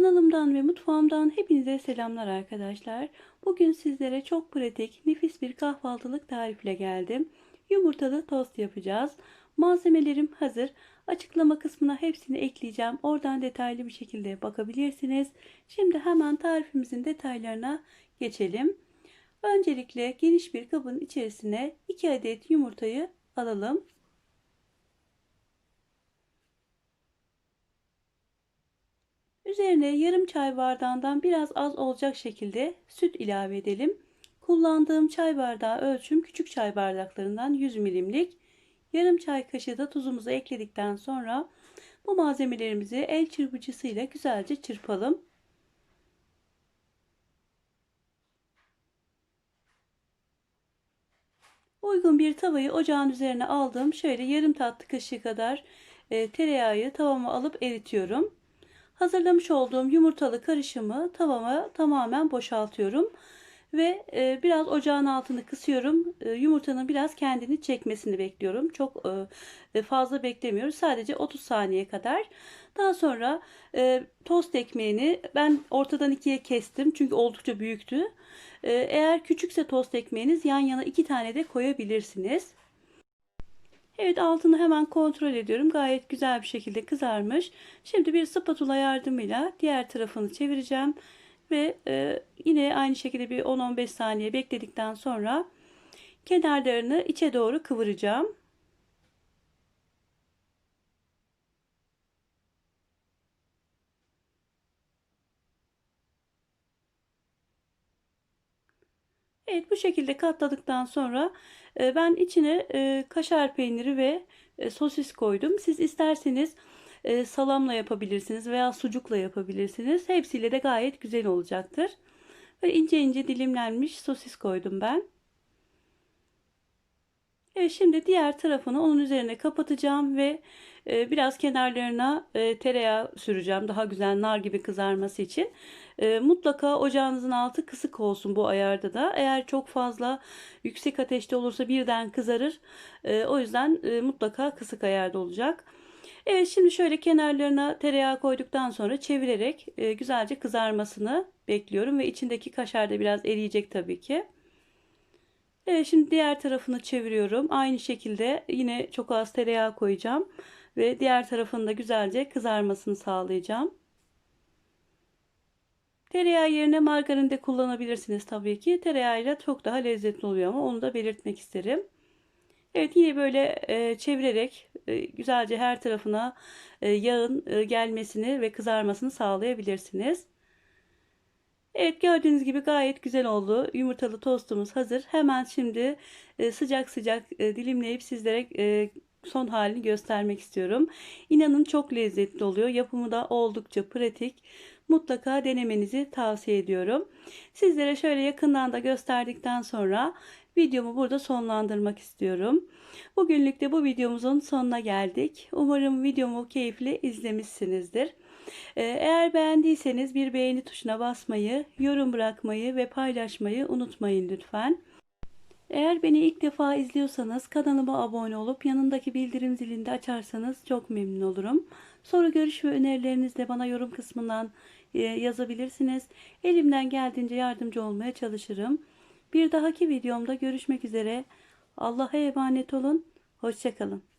Kanalımdan ve mutfağımdan hepinize selamlar arkadaşlar. Bugün sizlere çok pratik, nefis bir kahvaltılık tarifle geldim. Yumurtalı tost yapacağız. Malzemelerim hazır. Açıklama kısmına hepsini ekleyeceğim. Oradan detaylı bir şekilde bakabilirsiniz. Şimdi hemen tarifimizin detaylarına geçelim. Öncelikle geniş bir kabın içerisine 2 adet yumurtayı alalım. Üzerine yarım çay bardağından biraz az olacak şekilde süt ilave edelim. Kullandığım çay bardağı ölçüm küçük çay bardaklarından 100 milimlik. Yarım çay kaşığı da tuzumuzu ekledikten sonra bu malzemelerimizi el çırpıcısıyla güzelce çırpalım. Uygun bir tavayı ocağın üzerine aldım. Şöyle yarım tatlı kaşığı kadar e, tereyağı tavama alıp eritiyorum. Hazırlamış olduğum yumurtalı karışımı tavama tamamen boşaltıyorum. Ve e, biraz ocağın altını kısıyorum. E, yumurtanın biraz kendini çekmesini bekliyorum. Çok e, fazla beklemiyoruz. Sadece 30 saniye kadar. Daha sonra e, tost ekmeğini ben ortadan ikiye kestim. Çünkü oldukça büyüktü. E, eğer küçükse tost ekmeğiniz yan yana iki tane de koyabilirsiniz. Evet altını hemen kontrol ediyorum. Gayet güzel bir şekilde kızarmış. Şimdi bir spatula yardımıyla diğer tarafını çevireceğim. Ve e, yine aynı şekilde bir 10-15 saniye bekledikten sonra kenarlarını içe doğru kıvıracağım. Evet bu şekilde katladıktan sonra e, ben içine e, kaşar peyniri ve e, sosis koydum. Siz isterseniz salamla yapabilirsiniz veya sucukla yapabilirsiniz. Hepsiyle de gayet güzel olacaktır. Ve ince ince dilimlenmiş sosis koydum ben. Evet şimdi diğer tarafını onun üzerine kapatacağım ve e, biraz kenarlarına e, tereyağı süreceğim. Daha güzel nar gibi kızarması için. E, mutlaka ocağınızın altı kısık olsun bu ayarda da. Eğer çok fazla yüksek ateşte olursa birden kızarır. O yüzden mutlaka kısık ayarda olacak. Evet şimdi şöyle kenarlarına tereyağı koyduktan sonra çevirerek güzelce kızarmasını bekliyorum. Ve içindeki kaşar da biraz eriyecek tabii ki. Evet şimdi diğer tarafını çeviriyorum. Aynı şekilde yine çok az tereyağı koyacağım. Ve diğer tarafını da güzelce kızarmasını sağlayacağım. Tereyağı yerine margarin de kullanabilirsiniz tabii ki. Tereyağıyla çok daha lezzetli oluyor ama onu da belirtmek isterim. Evet yine böyle e, çevirerek e, güzelce her tarafına e, yağın e, gelmesini ve kızarmasını sağlayabilirsiniz. Evet gördüğünüz gibi gayet güzel oldu. Yumurtalı tostumuz hazır. Hemen şimdi e, sıcak sıcak e, dilimleyip sizlere e, son halini göstermek istiyorum. İnanın çok lezzetli oluyor. Yapımı da oldukça pratik. Mutlaka denemenizi tavsiye ediyorum. Sizlere şöyle yakından da gösterdikten sonra videomu burada sonlandırmak istiyorum. Bugünlük de bu videomuzun sonuna geldik. Umarım videomu keyifle izlemişsinizdir. Ee, eğer beğendiyseniz bir beğeni tuşuna basmayı, yorum bırakmayı ve paylaşmayı unutmayın lütfen. Eğer beni ilk defa izliyorsanız kanalıma abone olup yanındaki bildirim zilini açarsanız çok memnun olurum. Soru, görüş ve önerilerinizle bana yorum kısmından e, yazabilirsiniz. Elimden geldiğince yardımcı olmaya çalışırım. Bir dahaki videomda görüşmek üzere. Allah'a emanet olun. Hoşçakalın.